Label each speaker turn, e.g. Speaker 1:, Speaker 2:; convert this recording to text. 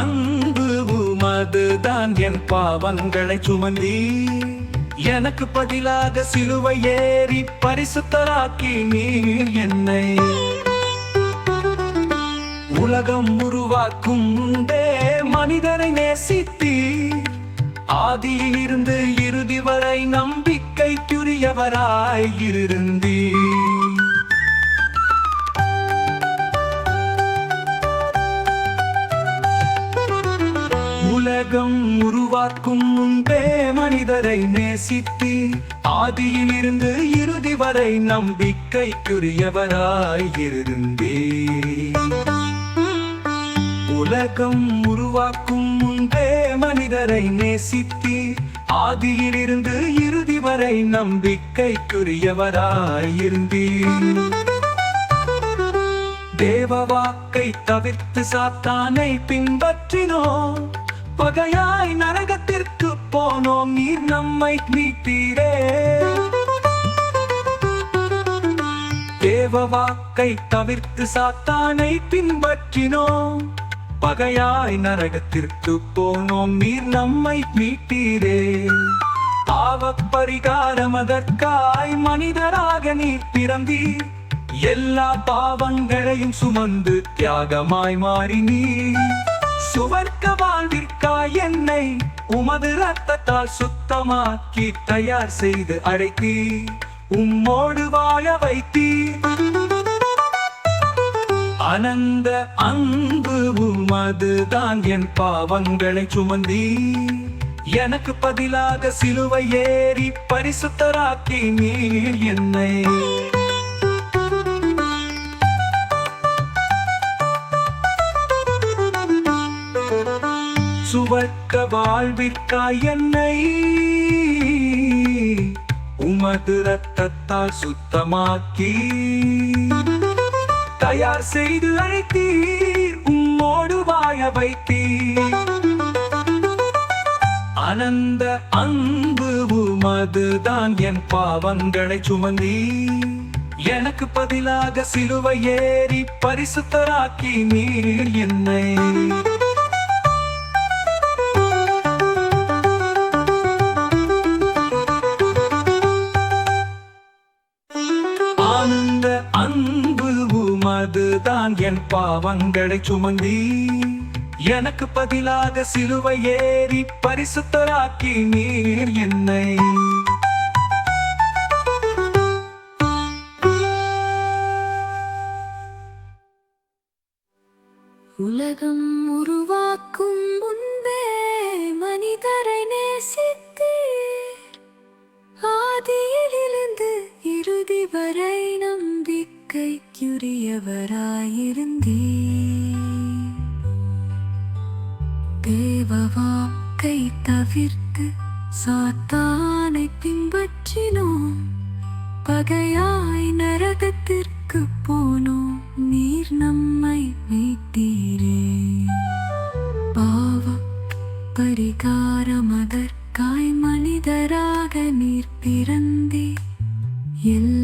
Speaker 1: அன்பு உமதுதான் என் பாவங்களை சுமந்தி. எனக்கு பதிலாக சிலுவை ஏறி பரிசுத்தராக்கி நீர் என்னை. உலகம் உருவாக்கும் மனிதரை நேசித்தி. ஆதியிலிருந்து இறுதி வரை நம்பிக்கைக்குரியவராய் இருந்தீர் உலகம் உருவாக்கும் முன்பே மனிதரை நேசித்து ஆதியிலிருந்து இறுதி வரை நம்பிக்கைக்குரியவராயிருந்தே. உலகம் உருவாக்கும் முன்பே மனிதரை நேசித்து ஆதியிலிருந்து இறுதி வரை நம்பிக்கைக்குரியவராயிருந்தீர் தேவ வாக்கை தவிர்த்து சாத்தானை பின்பற்றினோம். பகையாய் நரகத்திற்கு போனோம் நீர் நம்மை மீட்டீரே தேவ வாக்கை தவிர்த்து சாத்தானை பின்பற்றினோம். பகையாய் நரகத்திற்கு போனோம் நீர் நம்மை மீட்டீரே பாவ பரிகாரம் அதற்காய் மனிதராக நீர் பிறந்தீர். எல்லா பாவங்களையும் சுமந்து தியாகமாய் மாறி நீ சுவர்க்க வாழ்விற்காய் என்னை உமது ரத்தத்தால் சுத்தமாக்கி தயார் செய்து அழைத்தீ உம்மோடு வாழ வைத்தி அனந்த அன்பு உமதுதான் என் பாவங்களை சுமந்தீ எனக்கு பதிலாக சிலுவை ஏறி பரிசுத்தராக்கி நீ என்னை. சுவர்க்க வாழ்விற்காய் என்னை. உமது ரத்தத்தால் சுத்தமாக்கி. தயார் செய்து அழைத்தீர் உம்மோடு வாய வைத்தீர். அனந்த அன்பு உமதுதான் என் பாவங்களை சுமந்தீ எனக்கு பதிலாக சிலுவை ஏறி பரிசுத்தராக்கி நீர் என்னை. என் பாவங்களை சுமந்தி. எனக்கு பதிலாக சிலுவை ஏறி பரிசுத்தராக்கி நீர் என்னை.
Speaker 2: உலகம் உருவாக்கும் முன்பே மனிதரை நம்பிக்கைக்குரியவராயிருந்தீ தேவ வாக்கை தவிர்த்து சாத்தானை பின்பற்றினோம். பகையாய் நரகத்திற்கு போனோம். நீர் நம்மை மீட்டீரே. பாவ பரிகாரம் அதற்காய் மனிதராக நீர் பிறந்தே எல்லா